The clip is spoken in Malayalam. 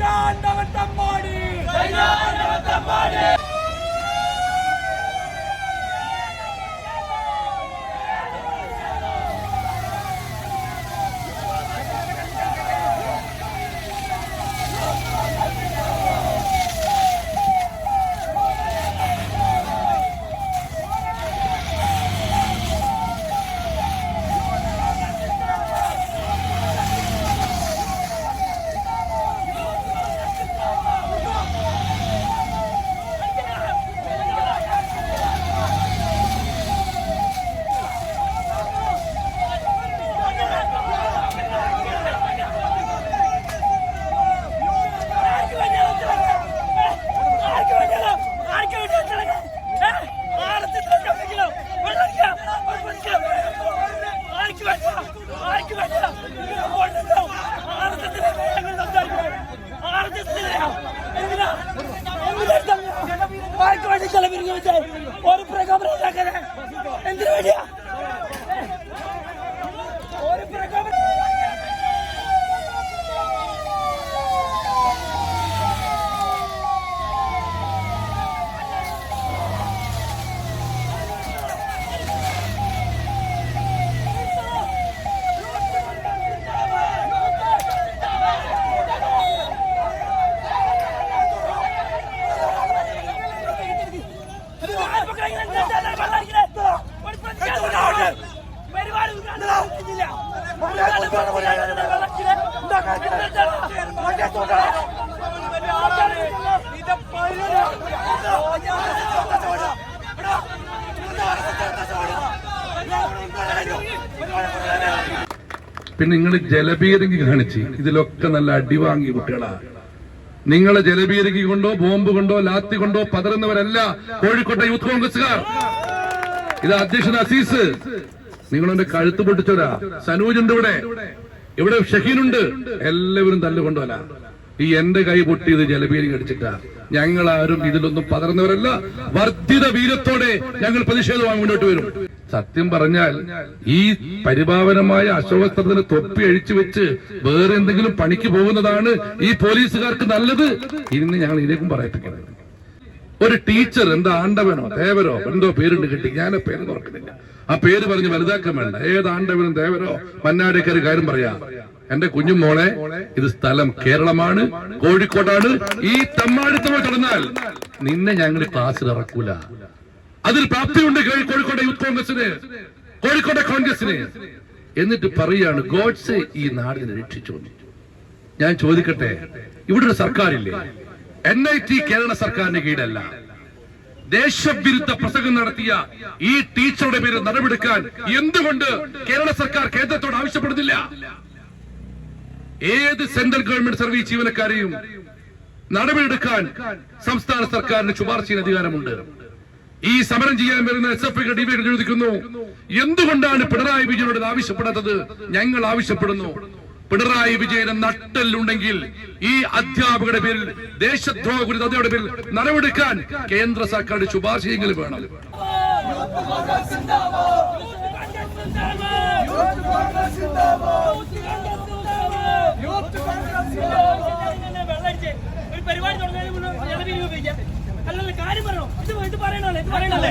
தம்பாடி தம்பாடி എന്തിനു വേണ്ടിയാ പിന്നെ നിങ്ങൾ ജലപീരങ്കി കാണിച്ച് ഇതിലൊക്കെ നല്ല അടിവാങ്ങി കുട്ടികളാ. നിങ്ങളെ ജലപീരങ്കി കൊണ്ടോ ബോംബ് കൊണ്ടോ ലാത്തി കൊണ്ടോ പതറുന്നവരല്ല കോഴിക്കോട്ടെ യൂത്ത് കോൺഗ്രസുകാർ ഇത് അധ്യക്ഷൻ അസീസ്. നിങ്ങളെന്റെ കഴുത്ത് പൊട്ടിച്ചോരാ സനൂജ് ഉണ്ട് ഇവിടെ. ഇവിടെ ഷഹീനുണ്ട്. എല്ലാവരും തല്ലുകൊണ്ടോല ഈ എന്റെ കൈ പൊട്ടിയത് ജലപീരങ്കി കടിച്ചിട്ടാ. ഞങ്ങൾ ആരും ഇതിലൊന്നും പതർന്നവരല്ല വർദ്ധിത വീരത്തോടെ ഞങ്ങൾ പ്രതിഷേധമായി മുന്നോട്ട് വരും. സത്യം പറഞ്ഞാൽ ഈ പരിഭാവനമായ അശോകസ്ത്രത്തിന് തൊപ്പി അഴിച്ചു വെച്ച് വേറെ എന്തെങ്കിലും പണിക്ക് പോകുന്നതാണ് ഈ പോലീസുകാർക്ക് നല്ലത്. ഇന്ന് ഞങ്ങൾ ഇതിലേക്കും പറയിപ്പിക്കുന്നത് ഒരു ടീച്ചർ എന്താ ആണ്ടവനോ ദേവരോ എന്തോ പേരുണ്ട് കിട്ടി. ഞാൻ പേര് ഓർക്കുന്നില്ല. ആ പേര് പറഞ്ഞ് വലുതാക്കാൻ വേണ്ട. ഏത് ആണ്ടവനും ദേവരോ? മന്നാടേക്കൊരു കാര്യം പറയാ. എന്റെ കുഞ്ഞുമോളെ ഇത് സ്ഥലം കേരളമാണ് കോഴിക്കോടാണ്. ഈ തമ്മാടിത്തമ കടന്നാൽ നിന്നെ ഞങ്ങൾ ക്ലാസ്സിൽ ഇറക്കൂല. അതിൽ പ്രാപ്തിയുണ്ട് കോഴിക്കോട്ടെ യൂത്ത് കോൺഗ്രസിന് കോഴിക്കോട്ടെ കോൺഗ്രസിന് എന്നിട്ട് പറയാണ് ഗോഡ്സ് ഈ നാടിനെ രക്ഷിച്ചു ഞാൻ ചോദിക്കട്ടെ ഇവിടെ ഒരു സർക്കാരില്ലേ? എൻ ഐ ടി കേരള സർക്കാരിന്റെ കീഴല്ല. ദേശവിരുദ്ധ പ്രസംഗം നടത്തിയ ഈ ടീച്ചറുടെ പേര് നടപടിക്കാൻ എന്തുകൊണ്ട് കേരള സർക്കാർ കേന്ദ്രത്തോട് ആവശ്യപ്പെടുന്നില്ല? ഏത് സെൻട്രൽ ഗവൺമെന്റ് സർവീസ് ജീവനക്കാരെയും നടപടിയെടുക്കാൻ സംസ്ഥാന സർക്കാരിന് ശുപാർശ ചെയ്യുന്ന അധികാരമുണ്ട്. ഈ സമരം ചെയ്യാൻ വരുന്ന എസ് എഫ് ഐ ഡിവൈകൾ ചോദിക്കുന്നു എന്തുകൊണ്ടാണ് പിണറായി വിജയനോട് ആവശ്യപ്പെടാത്തത്? ഞങ്ങൾ ആവശ്യപ്പെടുന്നു. പിണറായി വിജയൻ നട്ടെല്ലുണ്ടെങ്കിൽ ഈ അധ്യാപകരുടെ പേരിൽ ദേശദ്രോഹ ഗുരുതയുടെ പേരിൽ നടപടിക്കാൻ കേന്ദ്ര സർക്കാരിന്റെ ശുപാർശയെങ്കിലും വേണം ഒരു പരിപാടി കാര്യം ഇത് ഇത് പറയണല്ലേ ഇത് പറയണല്ലേ